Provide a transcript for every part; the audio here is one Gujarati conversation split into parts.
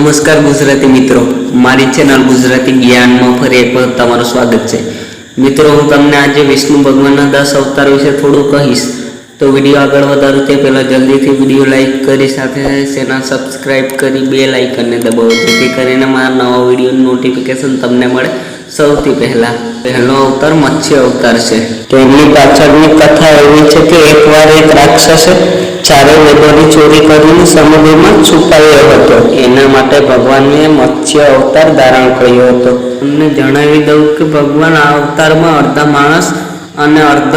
નમસ્કાર ગુજરાતી મિત્રો. મારી ચેનલ ગુજરાતી જ્ઞાનમાં ફરી એક વખત તમારું સ્વાગત છે. મિત્રો, હું તમને આજે વિષ્ણુ ભગવાનના દસ અવતાર વિશે થોડું કહીશ. તો વીડિયો આગળ વધારું તે પહેલાં જલ્દીથી વીડિયો લાઇક કરી સાથે ચેનલ સબસ્ક્રાઇબ કરી બે લાઇકનને દબાવો, જેથી કરીને મારા નવા વિડીયોનું નોટિફિકેશન તમને મળે સૌથી પહેલા. પહેલો અવતાર મત્સ્ય અવતાર છે. તો એમની પાછળની કથા એવી છે કે એકવાર એક રાક્ષસે ચારે વેદોની ચોરી કરીને સમુદ્રમાં છુપાયો હતો. એના માટે ભગવાનને મત્સ્ય અવતાર ધારણ કર્યો હતો. તમને જણાવી દઉં કે ભગવાન આ અવતારમાં અડધા માણસ અને અર્ધ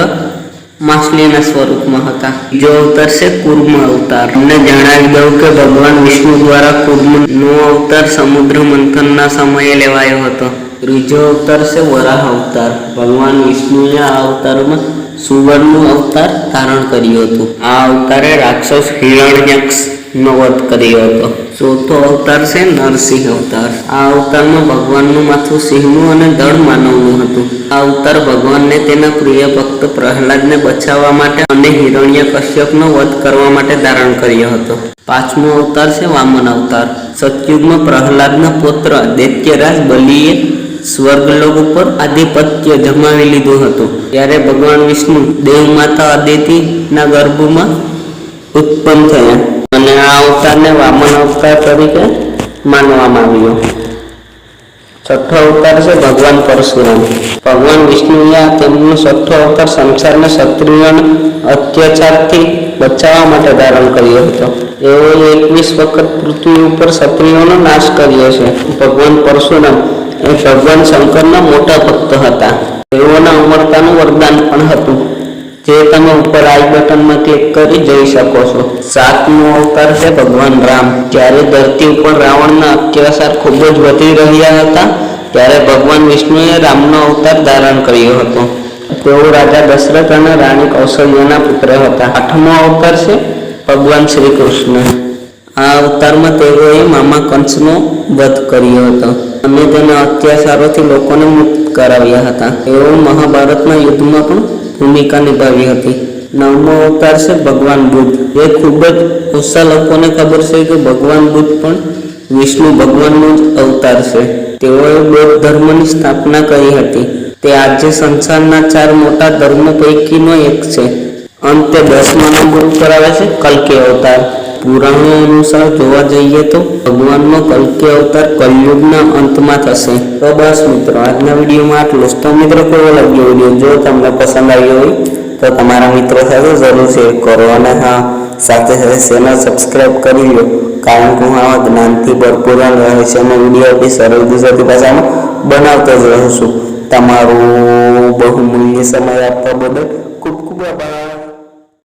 માછલીના સ્વરૂપમાં હતા. જો અવતાર છે કુર્મ અવતાર. તમને જણાવી દઉં કે ભગવાન વિષ્ણુ દ્વારા કુર્મનો અવતાર સમુદ્ર મંથનના સમયે લેવાયો હતો. ત્રીજો અવતાર છે વરાહ અવતાર. ભગવાન વિષ્ણુએ આ અવતારમાં સુવર્ણનું અવતાર ધારણ કર્યું હતું. આ અવતારે રાક્ષસ હિરણ્યક્ષ નો વધ કર્યો હતો. ચોથો અવતાર છે નરસિંહ અવતાર. આ અવતારમાં ભગવાનનું માથું સિંહનું અને દળ માનવનું હતું. આ અવતાર ભગવાનને તેના પ્રિય ભક્ત પ્રહલાદને બચાવવા માટે અને હિરણ્ય કશ્યપનો વધ કરવા માટે ધારણ કર્યો હતો. પાંચમો અવતાર છે વામન અવતાર. સતયુગમાં પ્રહલાદના પુત્ર દૈત્યરાજ બલિએ સ્વર્ગલોક ઉપર આધિપત્ય જમાવી લીધું હતું. ત્યારે ભગવાન વિષ્ણુ દેવ માતા અદિતિના ગર્ભમાં ઉત્પન્ન થયા. અને આ અવતારને વામન અવતાર તરીકે માનવામાં આવ્યો. છઠ્ઠો અવતાર છે ભગવાન પરશુરામ. ભગવાન વિષ્ણુએ તેમનો છઠ્ઠો અવતાર સંસારને ક્ષત્રિયોના અત્યાચારથી બચાવવા માટે ધારણ કર્યો હતો. એઓએ એકવીસ વખત પૃથ્વી ઉપર ક્ષત્રિયોનો નાશ કર્યો છે. ભગવાન પરશુરામ એ ભગવાન શંકરના મોટા ભક્ત હતા. તેઓના ઉમરતાનું વરદાન પણ હતું. જે તમે ઉપર આઈ બટનમાં ક્લિક કરી જઈ શકો છો. સાતમો અવતાર છે ભગવાન રામ. જ્યારે ધરતી ઉપર રાવણના અત્યાચાર ખૂબ જ વધી રહ્યા હતા, ત્યારે ભગવાન વિષ્ણુએ રામનો અવતાર ધારણ કર્યો હતો. તેઓ રાજા દશરથ અને રાણી કૌશલ્યના પુત્ર હતા. આઠમો અવતાર છે ભગવાન શ્રી કૃષ્ણ. આ અવતારમાં તેઓએ મામા કંસનો વધ કર્યો હતો. અને તેના અત્યાચારોથી લોકોને મુક્ત કરાવ્યા હતા. તેઓ મહાભારતના યુદ્ધમાં પણ ભૂમિકા નિભાવી હતી. નવમો અવતાર છે ભગવાન બુદ્ધ. જે ખૂબ જ ઓછા લોકોને ખબર છે કે ભગવાન બુદ્ધ પણ વિષ્ણુ ભગવાનનો જ અવતાર છે. તેઓએ બૌદ્ધ ધર્મની સ્થાપના કરી હતી. તે આજે સંસારના ચાર મોટા ધર્મો પૈકીનો એક છે. અંતે દસમા નંબર ઉપર આવે છે કલ્કી અવતાર. પુરાણો અનુસાર જોવા જઈએ તો ભગવાનનો કલ્કી અવતાર કલયુગના અંતમાં થશે. તો બસ મિત્રો, આજના વિડીયોમાં આટલું જ. તો મિત્રો, કેવો લાગ્યો વીડિયો? જો તમને પસંદ આવ્યો હોય, તો તમારા મિત્રો સાથે જરૂર શેર કરો અને હા, સાથે સાથે ચેનલ સબસ્ક્રાઈબ કરી લો કારણ કે હું આવા જ્ઞાનથી ભરપૂર અને રહસ્યમય વીડિયો બી સરળ ગુજરાતી ભાષામાં બનાવતો જ રહું છું. તમારું બહુમૂલ્ય સમય આપવા બદલ